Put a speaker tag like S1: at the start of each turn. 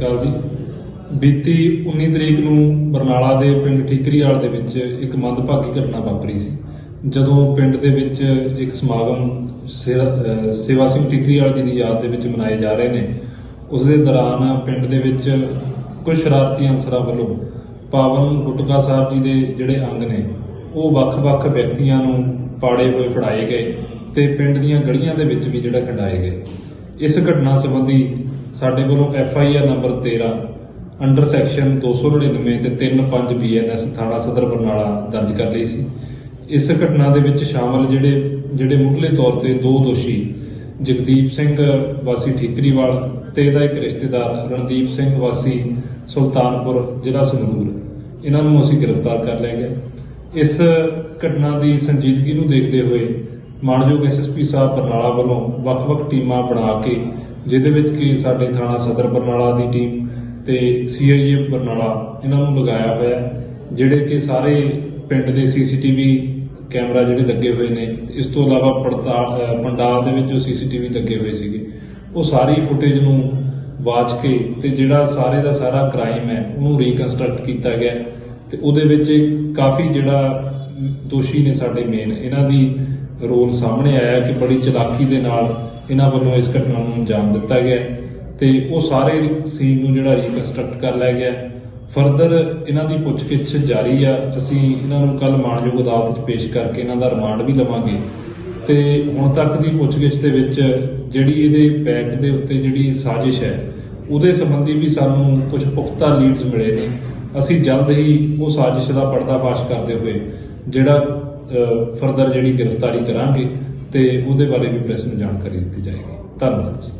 S1: ਅਕਾਲ ਜੀ। ਬੀਤੀ 19 ਤਰੀਕ ਨੂੰ ਬਰਨਾਲਾ ਦੇ ਪਿੰਡ ਠੀਕਰੀਵਾਲ ਦੇ ਵਿੱਚ ਇੱਕ ਮੰਦਭਾਗੀ ਘਟਨਾ ਵਾਪਰੀ ਸੀ, ਜਦੋਂ ਪਿੰਡ ਦੇ ਵਿੱਚ ਇੱਕ ਸਮਾਗਮ ਸੇ- ਸੇਵਾ ਸਿੰਘ ਠੀਕਰੀਵਾਲ ਜੀ ਦੀ ਯਾਦ ਦੇ ਵਿੱਚ ਮਨਾਏ ਜਾ ਰਹੇ ਨੇ। ਉਸ ਦੇ ਦੌਰਾਨ ਪਿੰਡ ਦੇ ਵਿੱਚ ਕੁਝ ਸ਼ਰਾਰਤੀ ਅਨਸਰਾਂ ਵੱਲੋਂ ਪਾਵਨ ਗੁਟਕਾ ਸਾਹਿਬ ਜੀ ਦੇ ਜਿਹੜੇ ਅੰਗ ਨੇ, ਉਹ ਵੱਖ-ਵੱਖ ਵਿਅਕਤੀਆਂ ਨੂੰ ਪਾੜੇ ਹੋਏ ਫੜਾਏ ਗਏ ਤੇ ਪਿੰਡ ਦੀਆਂ ਗਲੀਆਂ ਦੇ ਵਿੱਚ ਵੀ ਜਿਹੜਾ ਖੰਡਾਏ ਗਏ। ਇਸ ਘਟਨਾ ਸੰਬੰਧੀ ਸਾਡੇ ਵੱਲੋਂ F I R number 13 under section 299 ਤੇ 35 ਬੀਐਨਐਸ ਥਾਣਾ ਸਦਰ ਬਰਨਾਲਾ ਦਰਜ ਕਰ ਲਈ ਸੀ। ਇਸ ਘਟਨਾ ਦੇ ਵਿੱਚ ਸ਼ਾਮਲ ਜਿਹੜੇ ਜਿਹੜੇ ਮੁੱਢਲੇ ਤੌਰ ਤੇ ਦੋ ਦੋਸ਼ੀ, ਜਗਦੀਪ ਸਿੰਘ ਵਾਸੀ ਠੀਕਰੀਵਾਲ ਤੇ ਇਹਦਾ ਇੱਕ ਰਿਸ਼ਤੇਦਾਰ, ਰਣਦੀਪ ਸਿੰਘ ਵਾਸੀ ਸੁਲਤਾਨਪੁਰ, ਜ਼ਿਲ੍ਹਾ ਸੰਗਰੂਰ। ਇਹਨਾਂ ਨੂੰ ਅਸੀਂ ਗ੍ਰਿਫਤਾਰ ਕਰ ਲਿਆ ਗਿਆ। ਇਸ ਘਟਨਾ ਦੀ ਸੰਜੀਦਗੀ ਨੂੰ ਦੇਖਦੇ ਹੋਏ ਮਾਨਯੋਗ ਐਸਐਸਪੀ ਸਾਹਿਬ ਬਰਨਾਲਾ ਵੱਲੋਂ ਵੱਖ-ਵੱਖ ਟੀਮਾਂ ਬਣਾ ਕੇ, ਜਿਹਦੇ ਵਿੱਚ ਕਿ ਸਾਡੇ ਥਾਣਾ ਸਦਰ ਬਰਨਾਲਾ ਦੀ ਟੀਮ ਤੇ ਸੀਆਈਏ ਬਰਨਾਲਾ, ਇਹਨਾਂ ਨੂੰ ਲਗਾਇਆ ਹੋਇਆ ਜਿਹੜੇ ਕਿ ਸਾਰੇ ਪਿੰਡ ਦੇ ਸੀਸੀਟੀਵੀ ਕੈਮਰਾ ਜਿਹੜੇ ਲੱਗੇ ਹੋਏ ਨੇ ਤੇ ਇਸ ਤੋਂ ਇਲਾਵਾ ਪੜਤਾਲ ਪੰਡਾਲ ਦੇ ਵਿੱਚ ਜੋ ਸੀਸੀਟੀਵੀ ਲੱਗੇ ਹੋਏ ਸੀਗੇ, ਉਹ ਸਾਰੀ ਫੁਟੇਜ ਨੂੰ ਵਾਚ ਕੇ ਤੇ ਜਿਹੜਾ ਸਾਰੇ ਦਾ ਸਾਰਾ ਕ੍ਰਾਈਮ ਹੈ, ਉਹਨੂੰ ਰੀਕਨਸਟਰਕਟ ਕੀਤਾ ਗਿਆ ਤੇ ਉਹਦੇ ਵਿੱਚ ਕਾਫੀ ਜਿਹੜਾ ਦੋਸ਼ੀ ਨੇ ਸਾਡੇ ਮੇਨ ਇਹਨਾਂ ਦੀ ਰੋਲ ਸਾਹਮਣੇ ਆਇਆ ਕਿ ਬੜੀ ਚਲਾਕੀ ਦੇ ਨਾਲ ਇਹਨਾਂ ਵੱਲੋਂ ਇਸ ਘਟਨਾ ਨੂੰ ਅੰਜਾਮ ਦਿੱਤਾ ਗਿਆ ਤੇ ਉਹ ਸਾਰੇ ਸੀਨ ਨੂੰ ਜਿਹੜਾ ਰੀਕਨਸਟਰਕਟ ਕਰ ਲਿਆ ਗਿਆ ਫਰਦਰ ਇਹਨਾਂ ਦੀ ਪੁੱਛਗਿੱਛ ਜਾਰੀ ਆ। ਅਸੀਂ ਇਹਨਾਂ ਨੂੰ ਕੱਲ ਮਾਣਯੋਗ ਅਦਾਲਤ 'ਚ ਪੇਸ਼ ਕਰਕੇ ਇਹਨਾਂ ਦਾ ਰਿਮਾਂਡ ਵੀ ਲਵਾਂਗੇ। ਤੇ ਹੁਣ ਤੱਕ ਦੀ ਪੁੱਛਗਿੱਛ ਦੇ ਵਿੱਚ ਜਿਹੜੀ ਇਹਦੇ ਬੈਕ ਦੇ ਉੱਤੇ ਜਿਹੜੀ ਸਾਜ਼ਿਸ਼ ਹੈ, ਉਹਦੇ ਸੰਬੰਧੀ ਵੀ ਸਾਨੂੰ ਕੁਝ ਪੁਖਤਾ ਲੀਡਸ ਮਿਲੇ ਨੇ। ਅਸੀਂ ਜਲਦ ਹੀ ਉਹ ਸਾਜ਼ਿਸ਼ ਦਾ ਪਰਦਾਫਾਸ਼ ਕਰਦੇ ਹੋਏ, ਜਿਹੜਾ ਫਰਦਰ ਜਿਹੜੀ ਗ੍ਰਿਫਤਾਰੀ ਕਰਾਂਗੇ ਤੇ ਉਹਦੇ ਬਾਰੇ ਵੀ ਪ੍ਰੈਸ ਨੂੰ ਜਾਣਕਾਰੀ ਦਿੱਤੀ ਜਾਏਗੀ। ਧੰਨਵਾਦ ਜੀ।